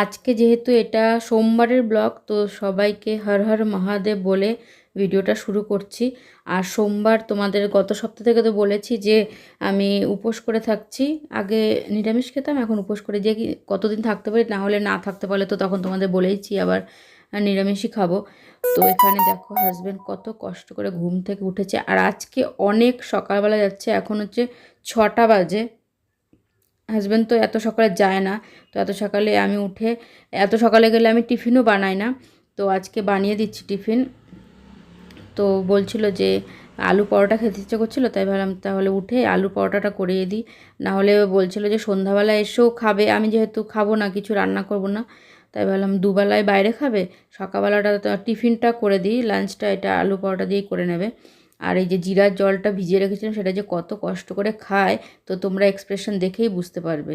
আজকে যেহেতু এটা সোমবারের ব্লগ, তো সবাইকে হর হর মহাদেব বলে ভিডিওটা শুরু করছি। আর সোমবার তোমাদের গত সপ্তাহ থেকে তো বলেছি যে আমি উপোস করে থাকছি। আগে নিরামিষ খেতাম, এখন উপোস করে যে কতদিন থাকতে পারি, না হলে না থাকতে পারলে তো তখন তোমাদের বলেইছি আবার নিরামিষই খাব। তো এখানে দেখো হাজব্যান্ড কত কষ্ট করে ঘুম থেকে উঠেছে। আর আজকে অনেক সকালবেলা যাচ্ছে, এখন হচ্ছে ছটা বাজে। হাজব্যান্ড তো এত সকালে যায় না, তো এত সকালে আমি উঠে, এত সকালে গেলে আমি টিফিনও বানাই না, তো আজকে বানিয়ে দিচ্ছি টিফিন। তো বলছিল যে আলু পরোটা খেতে ইচ্ছে করছিল, তাই ভাবলাম তাহলে উঠে আলু পরোটাটা করিয়ে দিই। নাহলে বলছিল যে সন্ধ্যাবেলা এসেও খাবে, আমি যেহেতু খাব না, কিছু রান্না করব না, তাই ভাবলাম দুবেলায় বাইরে খাবে, সকালবেলাটা টিফিনটা করে দিই লাঞ্চটা এটা আলু পরোটা দিয়েই করে নেবে। আর এই যে জিরার জলটা ভিজিয়ে রেখেছিলাম, সেটা যে কত কষ্ট করে খায়, তো তোমরা এক্সপ্রেশন দেখেই বুঝতে পারবে।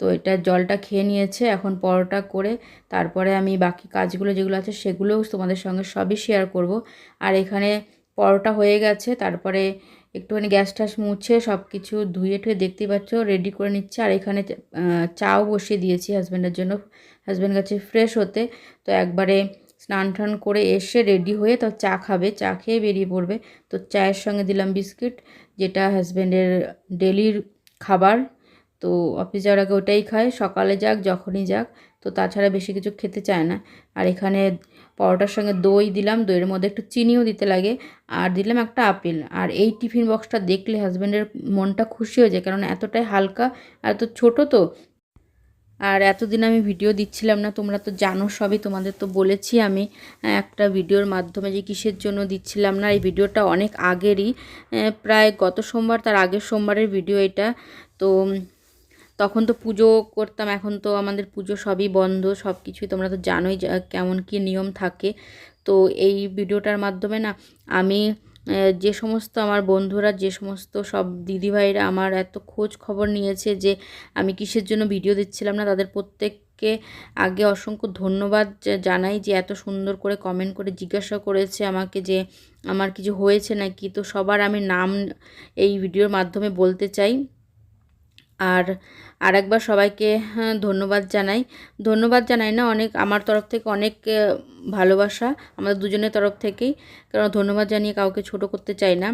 তো এটা জলটা খেয়ে নিয়েছে, এখন পরোটা করে তারপরে আমি বাকি কাজগুলো যেগুলো আছে, সেগুলোও তোমাদের সঙ্গে সবই শেয়ার করব। আর এখানে পরোটা হয়ে গেছে, তারপরে একটুখানি গ্যাস ট্যাস মুছে সব কিছু ধুয়ে ঠুয়ে দেখতেই পাচ্ছ রেডি করে নিচ্ছে। আর এখানে চাও বসিয়ে দিয়েছি হাজব্যান্ডের জন্য। হাজব্যান্ড গেছে ফ্রেশ হতে, তো একবারে স্নান টান করে এসে রেডি হয়ে তো চা খাবে, চা খেয়ে বেরিয়ে পড়বে। তো চায়ের সঙ্গে দিলাম বিস্কিট, যেটা হাজব্যান্ডের ডেলির খাবার। তো অফিস যাওয়ার আগে ওটাই খায়, সকালে যাক, যখনই যাক। তো তাছাড়া বেশি কিছু খেতে চায় না। আর এখানে পরোটার সঙ্গে দই দিলাম, দইয়ের মধ্যে একটু চিনিও দিতে লাগে। আর দিলাম একটা আপেল। আর এই টিফিন বক্সটা দেখলে হাজব্যান্ডের মনটা খুশি হয়ে যায় কারণ এতটাই হালকা আর এত ছোটো তো আর এতদিন আমি ভিডিও দিচ্ছিলাম না, তোমরা তো জানো সবই, তোমাদের তো বলেছি আমি একটা ভিডিওর মাধ্যমে যে কিসের জন্য দিচ্ছিলাম না, এই ভিডিওটা অনেক আগেরই প্রায় গত সোমবার, তার আগের সোমবারের ভিডিও এটা। তো তখন তো পুজো করতাম, এখন তো আমাদের পুজো সবই বন্ধ সব কিছুই তোমরা তো জানোই কেমন কি নিয়ম থাকে। তো এই ভিডিওটার মাধ্যমে না, আমি যে সমস্ত আমার বন্ধুরা, যে সমস্ত সব দিদিভাইরা আমার এত খোঁজ খবর নিয়েছে যে আমি কিসের জন্য ভিডিও দিচ্ছিলাম না, তাদের প্রত্যেককে আগে অসংখ্য ধন্যবাদ জানাই যে এত সুন্দর করে কমেন্ট করে জিজ্ঞাসা করেছে আমাকে যে আমার কিছু হয়েছে নাকি। তো সবার আমি নাম এই ভিডিওর মাধ্যমে বলতে চাই। আর আরেকবার সবাইকে হ্যাঁ, ধন্যবাদ জানাই। ধন্যবাদ জানাই না অনেক আমার তরফ থেকে অনেক ভালোবাসা আমাদের দুজনের তরফ থেকেই। কারণ ধন্যবাদ জানিয়ে কাউকে ছোট করতে চাই না।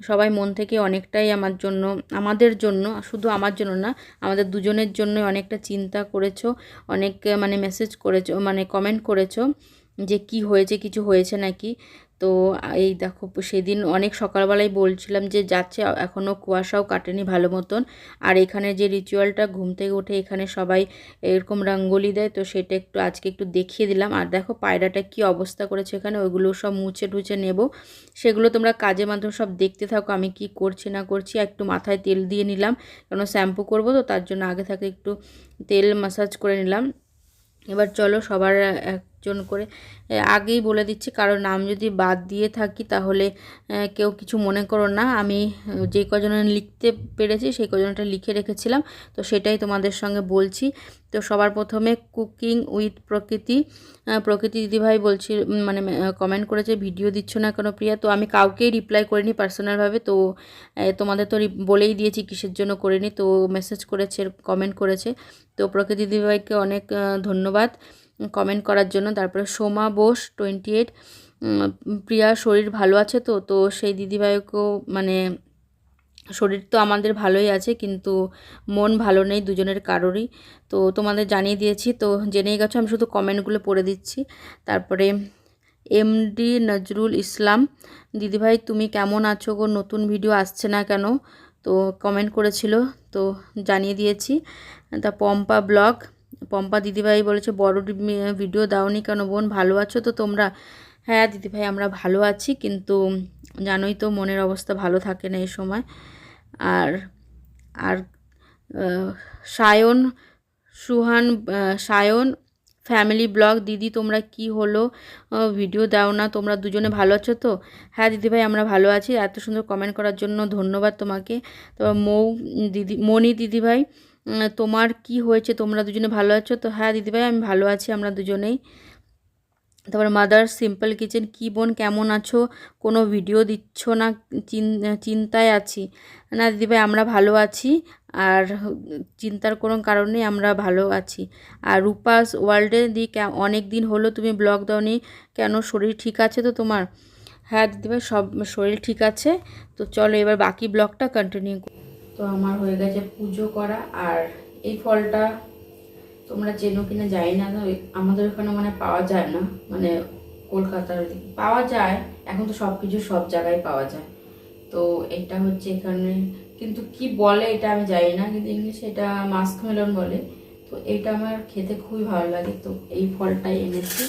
সবাই মন থেকে অনেকটাই আমার জন্য আমাদের জন্য শুধু আমার জন্য না আমাদের দুজনের জন্য অনেকটা চিন্তা করেছ অনেক মানে মেসেজ করেছ মানে কমেন্ট করেছ যে কি হয়েছে কিছু হয়েছে নাকি? তো এই দেখো, সেদিন অনেক সকালবেলায় বলছিলাম যে যাচ্ছে এখনও কুয়াশাও কাটেনি ভালো মতন। আর এখানে যে রিচুয়ালটা ঘুম থেকে উঠে এখানে সবাই এরকম রঙ্গোলি দেয়, তো সেটা একটু আজকে একটু দেখিয়ে দিলাম। আর দেখো, পায়রাটা কি অবস্থা করেছে এখানে, ওইগুলো সব মুছে টুছে নেব। সেগুলো তোমরা কাজের মাধ্যমে সব দেখতে থাকো, আমি কি করছি না করছি, একটু মাথায় তেল দিয়ে নিলাম। কেন, শ্যাম্পু করব তো, তার জন্য আগে থাকে একটু তেল মাসাজ করে নিলাম। এবার চলো, সবার একজন করে আগেই বলে দিচ্ছি। কারণ নাম যদি বাদ দিয়ে থাকি তাহলে কেউ কিছু মনে করো না। আমি, যে কজনের লিখতে পেরেছি সেই কজনটা লিখে রেখেছিলাম। তো সেটাই তোমাদের সঙ্গে বলছি। তো সবার প্রথমে কুকিং উইথ প্রকৃতি প্রকৃতি দিদিভাই বলছি মানে কমেন্ট করেছে, ভিডিও দিচ্ছ না কেন প্রিয়া? তো আমি কাউকেই রিপ্লাই করিনি পার্সোনালভাবে। তো তোমাদের তো বলেই দিয়েছি কিসের জন্য করিনি। তো মেসেজ করেছে, কমেন্ট করেছে। তো প্রকৃতি দিদিভাইকে অনেক ধন্যবাদ। কমেন্ট করার জন্য। তারপরে সোমা বোস টোয়েন্টি এইট প্রিয়া শরীর ভালো আছে তো? তো সেই দিদিভাইকেও মানে শরীর তো আমাদের ভালোই আছে কিন্তু মন ভালো নেই দুজনের কারোরই। তো তোমাদের জানিয়ে দিয়েছি। তো জেনেই গেছো, আমি শুধু কমেন্টগুলো পড়ে দিচ্ছি। তারপরে এমডি নজরুল ইসলাম, দিদিভাই তুমি কেমন আছো গো? নতুন ভিডিও আসছে না কেন? তো কমেন্ট করেছিল। তো জানিয়ে দিয়েছি। তা পম্পা ব্লগ পম্পা দিদিভাই বলেছে, বড় ভিডিও দাওনি কেন বোন? ভালো আছো তো তোমরা? হ্যাঁ দিদিভাই, আমরা ভালো আছি, কিন্তু জানোই তো মনের অবস্থা ভালো থাকে না এই সময়। আর আর সায়ন, সুহান সায়ন, ফ্যামিলি ব্লগ, দিদি তোমরা কি হলো? ভিডিও দাও না, তোমরা দুজনে ভালো আছো তো? হ্যাঁ দিদিভাই, আমরা ভালো আছি, এত সুন্দর কমেন্ট করার জন্য ধন্যবাদ তোমাকে। তো মৌ দিদি মণি দিদিভাই তোমার কি হয়েছে? তোমরা দুজনে ভালো আছো? তো হ্যাঁ দিদিভাই, আমি ভালো আছি, আমরা দুজনেই। তারপর মাদার সিম্পল কিচেন কী বোন, কেমন আছো? কোনো ভিডিও দিচ্ছ না চিন্তায় আছি? না, দিদিভাই, আমরা ভালো আছি, আর চিন্তার কোনো কারণ আমরা ভালো আছি। আর রূপাস ওয়ার্ল্ডে দি অনেক দিন হলো তুমি ব্লগ দাওনি, কেন শরীর ঠিক আছে তো তোমার? হ্যাঁ দিদিভাই, সব শরীর ঠিক আছে। তো চলো এবার বাকি ব্লগটা কন্টিনিউ তো আমার হয়ে গেছে পুজো করা। আর এই ফলটা তোমরা চেনো কিনা জানি না আমাদের ওখানে মানে পাওয়া যায় না। মানে কলকাতার পাওয়া যায়, এখন তো সব কিছু সব জায়গায় পাওয়া যায়। তো এটা হচ্ছে এখানে, কিন্তু কি বলে এটা আমি জানি না, কিন্তু ইংলিশে এটা মাস্ক মেলন বলে। তো এটা আমার খেতে খুবই ভালো লাগে, তো এই ফলটাই এনেছি।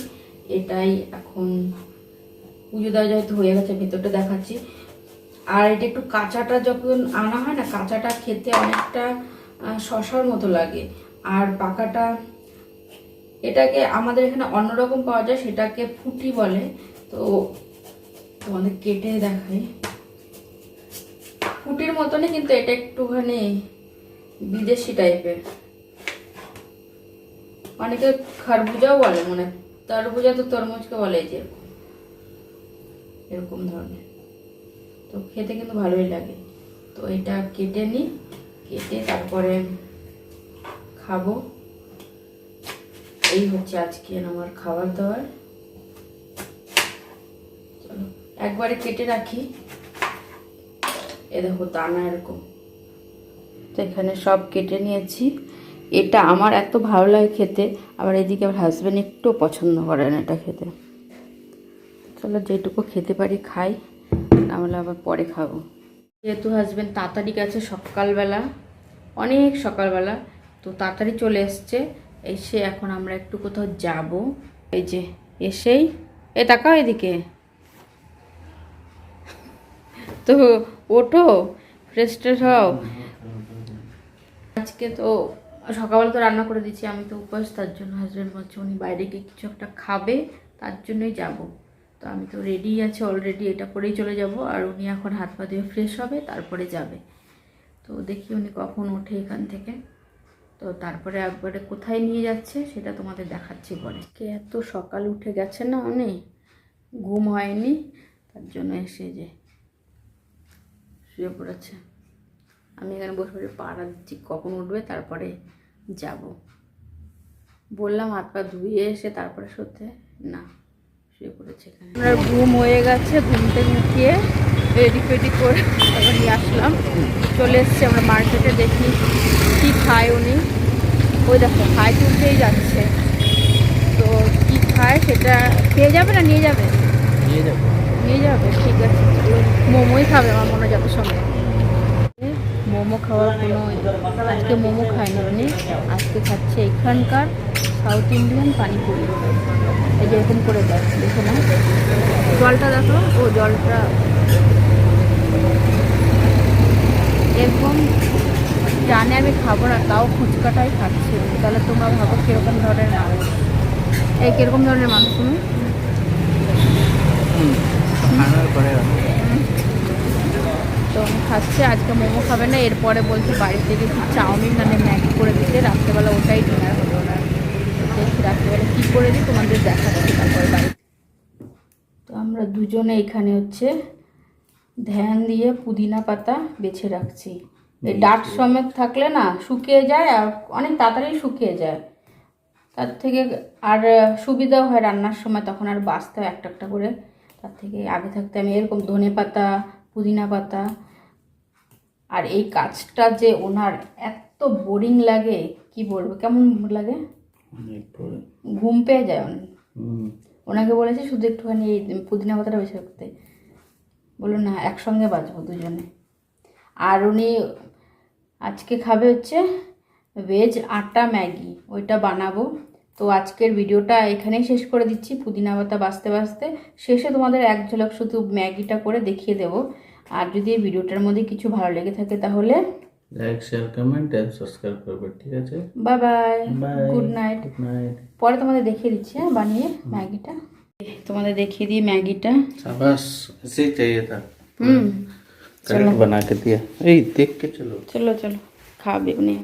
এটাই এখন পুজো দেওয়া যেহেতু হয়ে গেছে, ভেতরটা দেখাচ্ছি। আর এটা একটু কাঁচাটা যখন আনা হয় না, কাঁচাটা খেতে অনেকটা শশার মতো লাগে। আর পাকাটা, এটাকে আমাদের এখানে অন্যরকম পাওয়া যায়, সেটাকে ফুটি বলে। তো তোমাদের কেটে দেখাই। ফুটির মতনই কিন্তু এটা একটুখানি বিদেশি টাইপের অনেকে খারবুজাও বলে মানে তরবুজা তো তরমুজকে বলে যে এরকম। এরকম ধরনের। তো খেতে কিন্তু ভালোই লাগে। তো এটা কেটে নিই, কেটে তারপরে খাব। এই হচ্ছে আজকে আমার খাবার দাবার। চলো, একবারে কেটে রাখি। এ দেখো দানা এরকম। তো এখানে সব কেটে নিয়েছি। এটা আমার এত ভালো লাগে খেতে, আবার এদিকে আমার হাজব্যান্ড একটু পছন্দ করে না এটা খেতে। চলো যেটুকু খেতে পারি খাই। নাহলে আবার পরে খাব। যেহেতু হাজব্যান্ড তাড়াতাড়ি গেছে সকালবেলা, অনেক সকালবেলা, তো তাড়াতাড়ি চলে এসছে। এসে এখন আমরা একটু কোথাও যাব। এই যে, এসেই, এ তাকাও এদিকে। তো ওঠো ফ্রেশ হও। আজকে তো সকালবেলা তো রান্না করে দিচ্ছি আমি তো উপোস, তার জন্য হাজব্যান্ড বলছে উনি বাইরে গিয়ে কিছু একটা খাবে, তার জন্যই যাব। তো আমি তো রেডি আছে অলরেডি এটা পরেই চলে যাব। আর উনি এখন হাত পা দিয়ে ফ্রেশ হবে, তারপরে যাবে। তো দেখি উনি কখন ওঠে এখান থেকে। তো তারপরে একবারে কোথায় নিয়ে যাচ্ছে, সেটা তোমাদের দেখাচ্ছি পরে। কে এত সকাল উঠে গেছে না উনি? ঘুম হয়নি, তার জন্য এসে যে শুয়ে পড়েছে। আমি এখানে বসে বসে পাড়া দিচ্ছি কখন উঠবে, তারপরে যাব। বললাম হাত পা ধুয়ে এসে তারপরে সত্যি না। শুয়ে পড়েছে এখানে। আপনার ঘুম হয়ে গেছে ঘুমতে মুখিয়ে রেডি ফেডি করে তারপর নিয়ে আসলাম। চলে এসছে আমরা মার্কেটে দেখি কী খায় উনি। ওই দেখো খায় তুলতেই যাচ্ছে। তো কী খায় সেটা খেয়ে যাবে না নিয়ে যাবে? নিয়ে যাব। নিয়ে যাবে ঠিক আছে। মোমোই খাবে আমার মনে হয় যত সময় মোমো খাওয়ার কোনো আজকে মোমো খায়নি উনি আজকে খাচ্ছে এখানকার সাউথ ইন্ডিয়ান পানিপুরি এই যে এরকম করে দেয় দেখো না জলটা দেখো ও জলটা এরকম জানে আমি খাব না তাও ফুচকাটাই খাচ্ছি। তাহলে তোমরা ভাবো কীরকম ধরনের মানুষ। এই কীরকম ধরনের মানুষ তুমি? তো খাচ্ছে আজকে মোমো খাবে না এরপরে বলছে বাড়ি থেকে চাউমিন মানে ম্যাগি করে দিতে রাত্রেবেলা ওটাই ডিনার হলো ওনার। করে দিই তোমাদের দেখাচ্ছি তারপরে বাড়ি। তো আমরা দুজনে এখানে হচ্ছে ধ্যান দিয়ে পুদিনা পাতা বেছে রাখছি। এই ডাট সমেত থাকলে না শুকিয়ে যায় আর অনেক তাড়াতাড়ি শুকিয়ে যায়। তার থেকে আর সুবিধাও হয় রান্নার সময় তখন আর বাঁচতে হয় একটা একটা করে। তার থেকে আগে থাকতে আমি এরকম ধনে পাতা পুদিনা পাতা। আর এই কাজটা যে ওনার এত বোরিং লাগে কি বলব কেমন লাগে? ঘুম পেয়ে যায় হুম। ওনাকে বলেছে শুধু একটুখানি এই পুদিনা পাতাটা বেছে রাখতে। বলল না একসঙ্গে বাঁচবো দুজনে। আর উনি আজকে খাবে হচ্ছে ভেজ আটা ম্যাগি ওইটা বানাবো। তো আজকের ভিডিওটা এখানেই শেষ করে দিচ্ছি। পুদিনা পাতা বাঁচতে বাঁচতে শেষে তোমাদের এক ঝলক শুধু ম্যাগিটা করে দেখিয়ে দেবো। আর যদি এই ভিডিওটার মধ্যে কিছু ভালো লেগে থাকে তাহলে like share comment and subscribe করবে ঠিক আছে bye bye bye good night good night পরে তোমাদের দেখিয়ে দিচ্ছি হ্যাঁ বানিয়ে ম্যাগিটা তোমাদের দেখিয়ে দিই ম্যাগিটা शाबाश ऐसे ही चाहिए था হুম करेक्ट बना के दिया ए देख के चलो চলো চলো খাবে উনি